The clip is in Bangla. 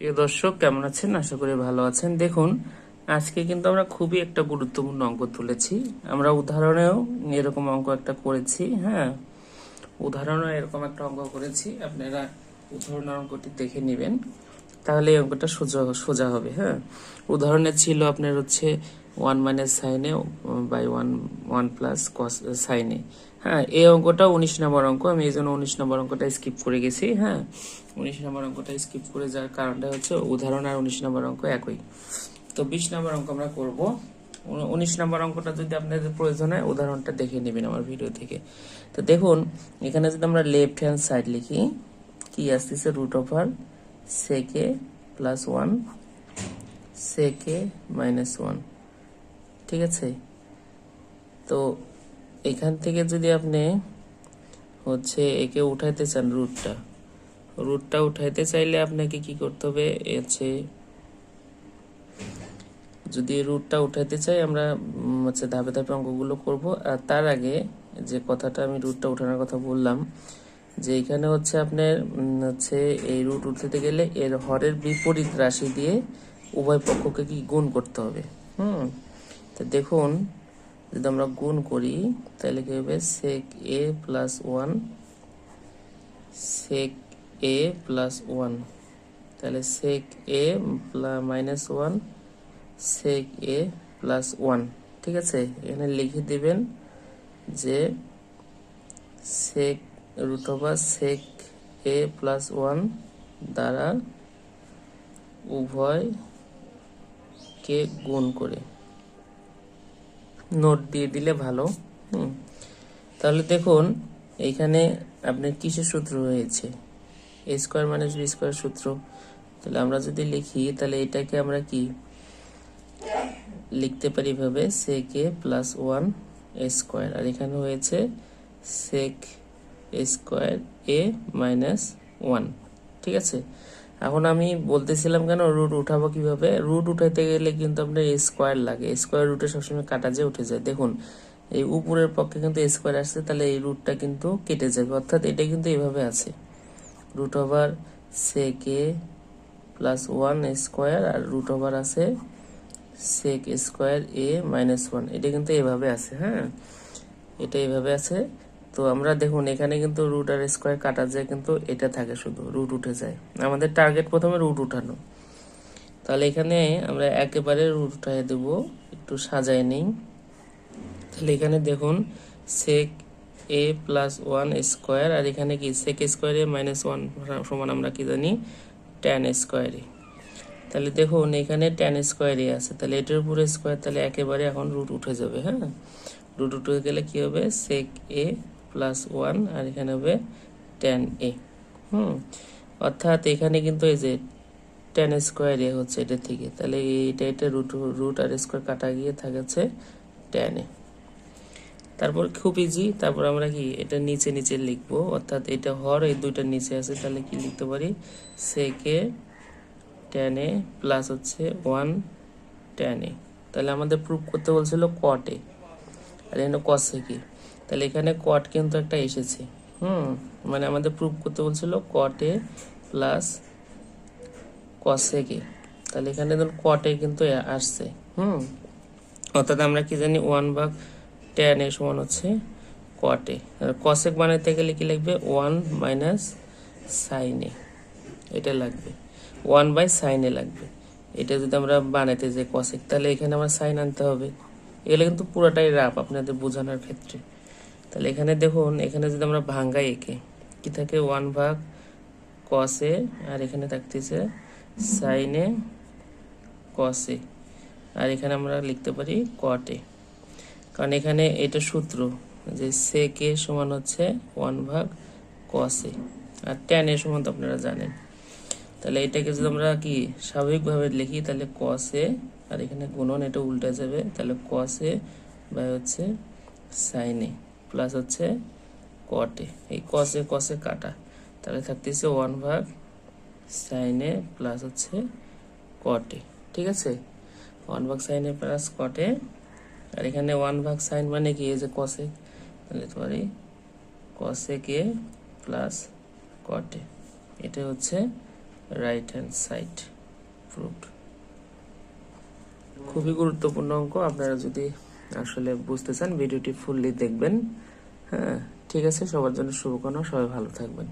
প্রিয় দর্শক, কেমন আছেন? আশা করি ভালো আছেন। দেখুন, আজকে কিন্তু আমরা খুবই একটা গুরুত্বপূর্ণ অঙ্ক তুলেছি। আমরা উদাহরণেও এরকম অঙ্ক একটা করেছি হ্যাঁ? উদাহরণে এরকম একটা অঙ্ক করেছি। আপনারা উদাহরণের অঙ্কটি দেখে নেবেন। তাহলে এই অঙ্কটা সোজা সোজা হবে হ্যাঁ? উদাহরণে ছিল আপনার হচ্ছে ওয়ান মাইনাস সাইনে by one one plus cos সাইনে হ্যাঁ এই অঙ্কটা উনিশ নম্বর অঙ্ক, আমি এই জন্য উনিশ নম্বর অঙ্কটা স্কিপ করে গেছি হ্যাঁ। উনিশ নম্বর অঙ্কটা স্কিপ করে যাওয়ার কারণটা হচ্ছে উদাহরণ আর উনিশ নম্বর অঙ্ক একই। তো বিশ নম্বর অঙ্ক আমরা করব। উনিশ নম্বর অঙ্কটা যদি আপনাদের প্রয়োজন হয়, উদাহরণটা দেখে নেবেন আমার ভিডিও থেকে। তো দেখুন, এখানে যদি আমরা লেফট হ্যান্ড সাইড লিখি, কি আসতেছে root over sec A plus one sec A minus one ঠিক আছে? তো এখান থেকে যদি আপনি হচ্ছে একে উঠাইতে চান রুটটা রুটটা উঠাইতে চাইলে আপনাকে কি করতে হবে? হচ্ছে যদি রুটটা উঠাইতে চাই, আমরা হচ্ছে ধাপে ধাপে অঙ্কগুলো করব। আর তার আগে যে কথাটা আমি রুটটা উঠানোর কথা বললাম, যে এখানে হচ্ছে আপনার হচ্ছে এই রুট উঠাতে গেলে এর হরের বিপরীত রাশি দিয়ে উভয় পক্ষকে কি গুণ করতে হবে? হুম, তো দেখুন যদি আমরা গুণ করি, তাহলে কি হবে? Sec A plus one sec A plus one তাহলে sec A minus one sec A plus one ঠিক আছে? এখানে লিখে দিবেন যে sec root over sec A plus one দ্বারা উভয়কে গুণ করে। নোট দিয়ে দিলে ভালো। হুম। তাহলে দেখুন, এইখানে আপনার কিসের সূত্র হয়েছে? A square minus B square সূত্র। তাহলে আমরা যদি লিখি, তাহলে এটাকে আমরা কি লিখতে পারি ভাবে sec A plus one A square আর এখানে হয়েছে sec A square A minus one ঠিক আছে? এখন আমি বলতেছিলাম কেন রুট উঠাবো কীভাবে? রুট উঠাইতে গেলে কিন্তু আপনার স্কোয়ার লাগে। স্কোয়ার রুটে সবসময় কাটা যায় উঠে যায়। দেখুন, এই উপরের পক্ষে কিন্তু স্কোয়ার আসছে, তাহলে এই রুটটা কিন্তু কেটে যাবে। অর্থাৎ এটা কিন্তু এভাবে আছে। Root over sec A plus one square R root over আছে sec square A minus one এটা কিন্তু এভাবে আছে হ্যাঁ? এটা এভাবে আছে। তো আমরা দেখুন, এখানে কিন্তু রুট আর স্কোয়ার কাটা যায়, কিন্তু এটা থাকে শুধু রুট উঠে যায়। আমাদের টার্গেট প্রথমে রুট উঠানো। তাহলে এখানে আমরা একেবারে রুট উঠাই দেব, একটু সাজাই নেই। তাহলে এখানে দেখুন sec A plus one square আর এখানে কি সেক স্কোয়ার মাইনাস ওয়ান সমান আমরা কি জানি টেন স্কোয়ারে তাহলে দেখুন, এখানে টেন স্কোয়ারই আছে। তাহলে এটার উপরে স্কোয়ার তাহলে একেবারে এখন রুট উঠে যাবে হ্যাঁ? রুট উঠে গেলে কি হবে সেক এ প্লাস ওয়ান আর এখানে হবে টেন এ হুম, অর্থাৎ এখানে কিন্তু এই যে টেন স্কোয়ার এ হচ্ছে এটা থেকে। তাহলে এইটা এটা রুট রুট আর স্কোয়ার কাটা গিয়ে থাকছে টেন এ তারপর খুব ইজি তারপর আমরা কি এটা নিচে নিচে লিখব। অর্থাৎ এটা হর, এই দুইটা নিচে আছে, তাহলে কি লিখতে পারি? Sec A tan A plus হচ্ছে ওয়ান টেন এ তাহলে আমাদের প্রুফ করতে বলছিল কট আর এখানে কসেকে তাহলে এখানে কট কিন্তু একটা এসেছে। হুম মানে আমাদের প্রুফ করতে বলছিল কটে প্লাস কসেকে তাহলে এখানে ধরুন কটে কিন্তু আসছে। হুম, অর্থাৎ আমরা কি জানি ওয়ান ভাগ টেন এ সমান হচ্ছে কটে কসেক বানাইতে গেলে কি লাগবে? ওয়ান মাইনাস সাইনে এটা লাগবে। ওয়ান বাই সাইনে লাগবে। এটা যদি আমরা বানাইতে যাই কসেক তাহলে এখানে আমার সাইন আনতে হবে। এগুলো কিন্তু পুরোটাই রাপ আপনাদের বোঝানোর ক্ষেত্রে। তাহলে এখানে দেখুন, এখানে যদি আমরা ভাঙ্গাই একে, কি থাকে? ওয়ান ভাগ কসে আর এখানে থাকতেছে সাইনে কসে আর এখানে আমরা লিখতে পারি কটে কারণ এখানে এটা সূত্র যে সে কে সমান হচ্ছে ওয়ান ভাগ কসে আর এর সমান তো আপনারা জানেন। তাহলে এটাকে যদি আমরা কি স্বাভাবিকভাবে লিখি, তাহলে কসে আর এখানে গুণন, এটা উল্টে যাবে। তাহলে কসে বা হচ্ছে সাইনে প্লাস হচ্ছে কটে এই কসে কসে কাটা। তাহলে থাকতেছে ওয়ান ভাগ সাইনে প্লাস হচ্ছে কটে ঠিক আছে? ওয়ান ভাগ সাইনে প্লাস কটে আর এখানে ওয়ান ভাগ সাইন মানে কি? এই যে কসে তাহলে তোমার কসে কে প্লাস কটে এটা হচ্ছে রাইট হ্যান্ড সাইড প্রুভড খুবই গুরুত্বপূর্ণ অঙ্ক। আপনারা যদি আসলে বুঝতে চান ভিডিওটি ফুললি দেখবেন। হ্যাঁ ঠিক আছে, সবার জন্য শুভকামনা, সবাই ভালো থাকবেন।